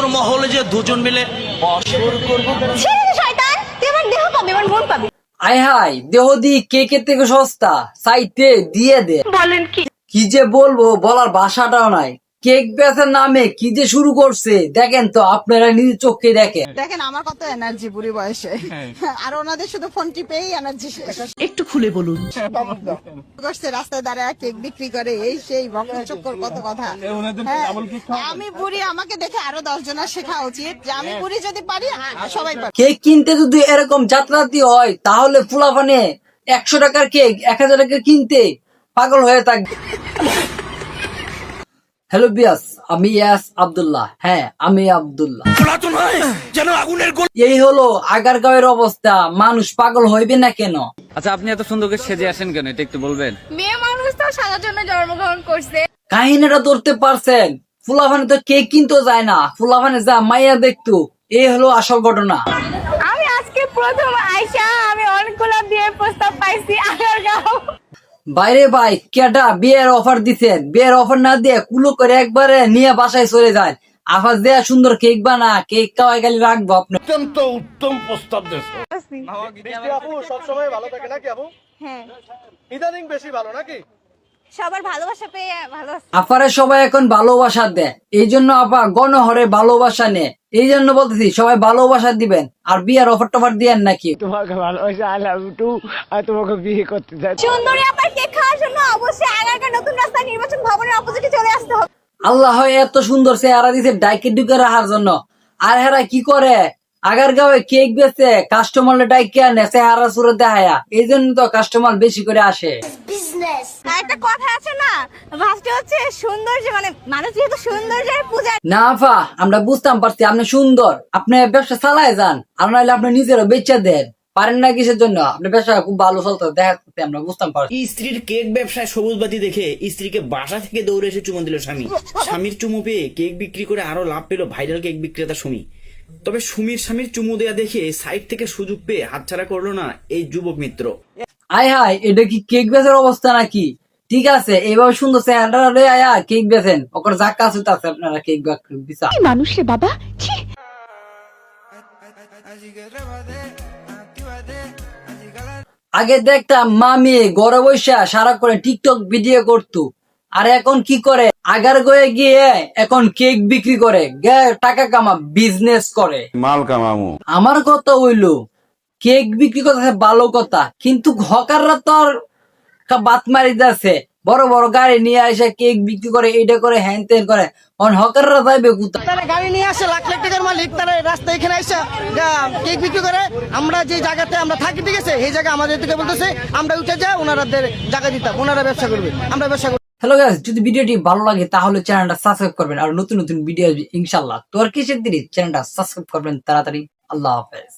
অন্দরমহলে যে দুজন মিলে অসর করব ছেড়ে শয়তান তুই আমার দেহ পাবি আমার মন পাবি। আয় হাই দেহ দি কে কে থেকে সস্তা? সাইতে দিয়ে দে। বলেন কি? কি যে বলব বলার ভাষাটাও নাই। কেক বেচার নামে কি যে শুরু করছে দেখেন তো আপনারা নিজের চোখে দেখেন। দেখেন আমার কত এনার্জি বুড়ি বয়সে। আর ওনাদের শুধু ফোন টিপেই এনার্জি একটু খুলে বলুন। করছে রাস্তায় দাঁড়ায় কেক বিক্রি করে এই সেই ভক্ত চক্কর কত কথা। হ্যাঁ, আমি বুড়ি আমাকে দেখে আরও দশ জনের শেখা উচিত যে আমি বুড়ি যদি পারি সবাই পারে কেক কিনতে যদি এরকম যাত্রাতি হয় তাহলে ফুলাফানে একশো টাকার কেক এক হাজার টাকা কিনতে পাগল হয়ে থাকবে। হ্যালো বিয়াস আমি ইয়াস আব্দুল্লাহ। হ্যাঁ আমি আব্দুল্লাহ। যেন আগুনের গোল এই হলো আগারগাঁওয়ের অবস্থা। মানুষ পাগল হইবে না কেন? আচ্ছা আপনি এত সুন্দর করে সেজে আসেন কেন? এটা একটু বলবেন। মেয়ে মানুষ তো সাজার জন্য জন্মগ্রহণ করছে। কাহিনীটা ধরতে পারছেন। ফুলাফানে তো কে কিনতে যায় না। ফুলাফানে যা মাইয়া দেখতো এই হলো আসল ঘটনা। আমি আজকে প্রথম আইসা আমি অনেকগুলো বিয়ের প্রস্তাব পাইছি আগারগাঁও। বাইরে ভাই কেটা বিয়ের অফার দিছেন? বিয়ের অফার না দিয়ে কুলো করে একবারে নিয়ে বাসায় চলে যায় আফাজ দেয়া সুন্দর কেক বানা কেক খাওয়াই খালি রাখব আপনি। আপু সবসময় ভালো থাকে নাকি আপু? হ্যাঁ। ইদানিং বেশি ভালো নাকি? সবার ভালোবাসা পেয়ে ভালো আপারে সবাই এখন ভালোবাসা দেয়। এই জন্য আপা গণহরে ভালোবাসা নে এই জন্য বলতেছি সবাই ভালোবাসা দিবেন আর বিয়ের অফার টফার দিয়েন নাকি সুন্দরী আপার কেক খাওয়ার জন্য অবশ্যই আগারগাঁও নতুন রাস্তা নির্বাচন ভবনের অপোজিটে চলে আসতে হবে। আল্লাহ হয় এত সুন্দর চেহারা দিছে ডাইকে ডুকে রাখার জন্য। আর হেরা কি করে? আগার গাঁয়ে কেক বেচে কাস্টমার ডাইকে আনে চেহারা সুরে দেখায়া। এই জন্য তো কাস্টমার বেশি করে আসে। আর একটা কথা আছে না ফার্স্টে হচ্ছে সৌন্দর্য মানে মানুষ যেহেতু সৌন্দর্যের পূজা না আফা আমরা বুঝতাম পারছি আপনি সুন্দর। আপনি ব্যবসা চালায় যান আর নাহলে আপনি নিজেরও বেচা দেন। পারেন না কিসের জন্য? আপনার ব্যবসা খুব ভালো চলতো দেখা আমরা বুঝতাম পারছি। স্ত্রীর কেক ব্যবসায় সবুজ বাতি দেখে স্ত্রীকে বাসা থেকে দৌড়ে এসে চুমো দিল স্বামী। স্বামীর চুমু পেয়ে কেক বিক্রি করে আরও লাভ পেল ভাইরাল কেক বিক্রেতা সুমি। তবে সুমির স্বামীর চুমু দেয়া দেখে সাইড থেকে সুযোগ পেয়ে হাতছাড়া করল না এই যুবক মিত্র। আয় হায় এটা কি কেক বেচার অবস্থা নাকি? ঠিক আছে এইভাবে সুন্দর চেহারা লয়ে আয়া কেক বেচেন। ওখানে যা কাজ হইতে আছে আপনারা কেক বিচার মানুষ রে বাবা? ছি। আগে দেখতাম মা মেয়ে গড়ে বৈশা সারা করে টিকটক ভিডিও করতো। আর এখন কি করে? আগার গয়ে গিয়ে এখন কেক বিক্রি করে গে টাকা কামা বিজনেস করে। মাল কামামু আমার কথা হইল কেক বিক্রি করতেছে ভালো কথা। কিন্তু হকাররা তো বাত মারি যাচ্ছে বড় বড় গাড়ি নিয়ে এসে কেক বিক্রি করে এটা করে হ্যান ত্যান করে। অন হকাররা যাইবে কোথায়? তারা গাড়ি নিয়ে আসে লাখ লাখ টাকার মালিক তারা রাস্তায় এখানে এসে কেক বিক্রি করে আমরা যে জায়গাতে আমরা থাকি ঠিক আছে? এই জায়গা আমাদের থেকে বলতেছে আমরা উঠে যাই ওনারাদের জায়গা দিতাম ওনারা ব্যবসা করবে আমরা ব্যবসা করব। হ্যালো গাইস যদি ভিডিওটি ভালো লাগে তাহলে চ্যানেলটা সাবস্ক্রাইব করবেন আর নতুন নতুন ভিডিও আসবে ইনশাল্লাহ তো আর কিসের দিনই চ্যানেলটা সাবস্ক্রাইব করবেন তাড়াতাড়ি। আল্লাহ হাফেজ।